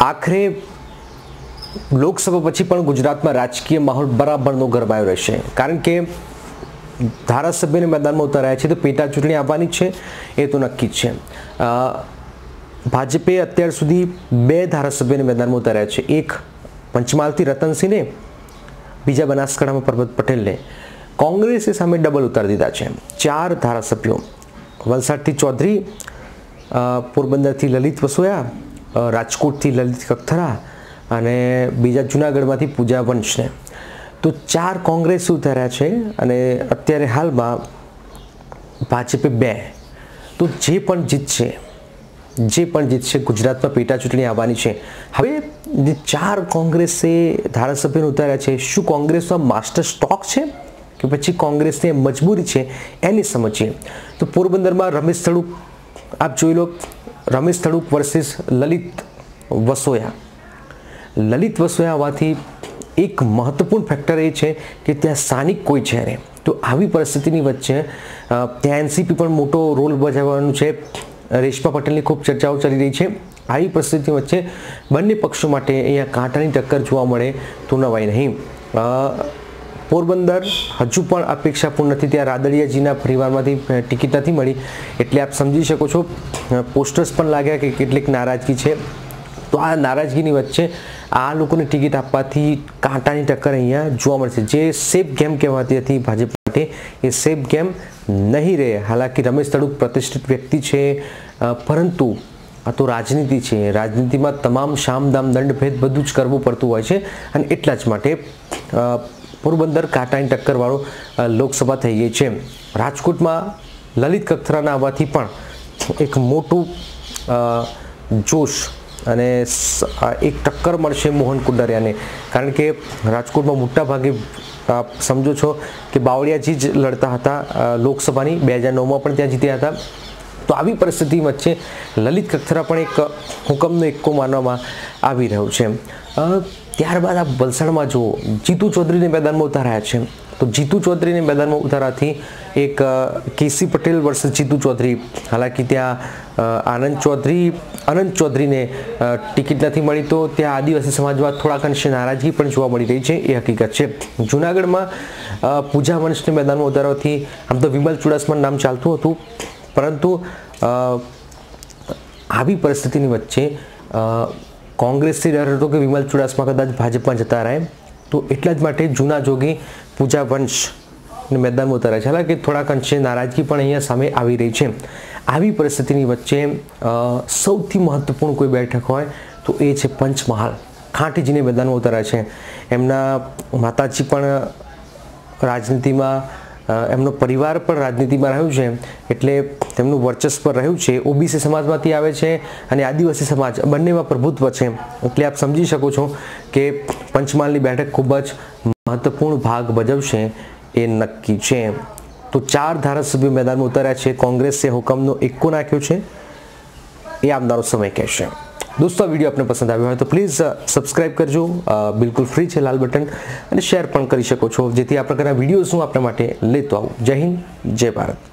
આખરે લોકસભા પછી પણ ગુજરાતમાં રાજકીય માહોલ બરાબરનો ગરમાયો રહેશે. કારણ કે ધારાસભ્યને મેદાનમાં ઉતાર્યા છે, તો પેટા ચૂંટણી આવવાની છે, એ તો નક્કી જ છે. ભાજપે અત્યાર સુધી બે ધારાસભ્યને મેદાનમાં ઉતાર્યા છે. એક પંચમહાલથી રતનસિંહને, બીજા બનાસકાંઠામાં પરબત પટેલને. કોંગ્રેસે સામે ડબલ ઉતારી દીધા છે. ચાર ધારાસભ્યો વલસાડથી ચૌધરી પોરબંદરથી લલિત વસોયા રાજકોટથી લલિત કખથરા અને બીજા જુનાગઢમાંથી પૂજા વંશને તો ચાર કોંગ્રેસ ઉતાર્યા છે અને અત્યારે હાલમાં ભાજપે બે. તો જે પણ જીતશે, જે પણ જીતશે ગુજરાતમાં પેટા ચૂંટણી આવવાની છે. હવે ચાર કોંગ્રેસે ધારાસભ્યોને ઉતાર્યા છે, શું કોંગ્રેસનો માસ્ટર સ્ટોક છે કે પછી કોંગ્રેસની મજબૂરી છે એની સમજીએ. તો પોરબંદરમાં રમેશ તડુક આપ જોઈ લો રમેશ તડુક વર્સિસ લલિત વસોયા. લલિત વસોયા હોવાથી એક મહત્વપૂર્ણ ફેક્ટર એ છે કે ત્યાં સ્થાનિક કોઈ છે નહીં. તો આવી પરિસ્થિતિની વચ્ચે ત્યાં એનસીપી પણ મોટો રોલ ભજવવાનું છે. રેશમા પટેલની ખૂબ ચર્ચાઓ ચાલી રહી છે. આવી પરિસ્થિતિ વચ્ચે બંને પક્ષો માટે અહીંયા કાંટાની ટક્કર જોવા મળે તો નવાય નહીં. પોરબંદર હજુ પણ અપેક્ષાપૂર્ણ નથી. ત્યાં રાદડિયાજીના પરિવારમાંથી ટિકિટ નથી મળી. એટલે આપ સમજી શકો છો પોસ્ટર્સ પણ લાગ્યા કે કેટલીક નારાજગી છે. તો આ નારાજગીની વચ્ચે આ લોકોને ટિકિટ આપવાથી કાંટાની ટક્કર અહીંયા જોવા મળશે. જે સેફ ગેમ કહેવાતી હતી ભાજપ માટે, એ સેફ ગેમ નહીં રહે. હાલાકી રમેશ તડુક પ્રતિષ્ઠિત વ્યક્તિ છે પરંતુ આ તો રાજનીતિ છે. રાજનીતિમાં તમામ શામદામ દંડભેદ દંડ ભેદ બધું જ કરવું પડતું હોય છે. અને એટલા જ માટે પોરબંદર કાંટાની ટક્કરવાળો લોકસભા થઈ ગઈ છે. રાજકોટમાં લલિત કથરાના આવવાથી પણ એક મોટું જોશ અને એક ટક્કર મળશે મોહન કુંડારિયાને. કારણ કે રાજકોટમાં મોટા ભાગે આપ સમજો છો કે બાવળિયાજી જ લડતા હતા લોકસભાની. બે હજાર નવમાં પણ ત્યાં જીત્યા હતા. તો આવી પરિસ્થિતિ વચ્ચે લલિત કખતરા પણ એક હુકમનો એક્કો માનવામાં આવી રહ્યો છે. ત્યારબાદ આ વલસાડમાં જો જીતુ ચૌધરીને મેદાનમાં ઉતારાયા છે. તો જીતુ ચૌધરીને મેદાનમાં ઉતારાથી એક કેસી પટેલ વર્ષ જીતુ ચૌધરી. હાલાકી ત્યાં આનંદ ચૌધરી, અનંત ચૌધરીને ટિકિટ નથી મળી તો ત્યાં આદિવાસી સમાજમાં થોડાક અંશે નારાજગી પણ જોવા મળી રહી છે, એ હકીકત છે. જુનાગઢમાં પૂજા વંશને મેદાનમાં ઉતારવાથી આમ તો વિમલ ચુડાસમાનું નામ ચાલતું હતું. પરંતુ આવી પરિસ્થિતિની વચ્ચે કોંગ્રેસથી ડર હતો કે વિમલ ચુડાસમા કદાચ ભાજપમાં જતા રહે. તો એટલા જ માટે જૂના જોગી પૂજા વંશ મેદાનમાં ઉતાર્યા છે. હાલાકી થોડાક અંશે નારાજગી પણ અહીંયા સામે આવી રહી છે. આવી પરિસ્થિતિની વચ્ચે સૌથી મહત્વપૂર્ણ કોઈ બેઠક હોય તો એ છે પંચમહાલ. ખાંટીજીને મેદાનમાં ઉતાર્યા છે. એમના માતાજી પણ રાજનીતિમાં એમનો પરિવાર પણ રાજનીતિમાં રહ્યું છે, એટલે તેમનું વર્ચસ્વ રહ્યું છે. ઓબીસી સમાજમાંથી આવે છે અને આદિવાસી સમાજ, બંનેમાં પ્રભુત્વ છે. એટલે આપ સમજી શકો છો કે પંચમહાલની બેઠક ખૂબ જ મહત્વપૂર્ણ ભાગ ભજવશે, એ નક્કી છે. તો ચાર ધારાસભ્યો મેદાનમાં ઉતાર્યા છે. કોંગ્રેસે હુકમનો એક્કો નાખ્યો છે. એ આવનારો સમય કહેશે. દોસ્તો વીડિયો આપને પસંદ આવ્યો હોય તો પ્લીઝ સબસ્ક્રાઇબ કરજો. બિલકુલ ફ્રી છે લાલ બટન. અને શેર પણ કરી શકો છો. જેથી આ પ્રકારના વિડીયોઝ હું આપણા માટે લેતો આવું. જય હિન્દ, જય ભારત.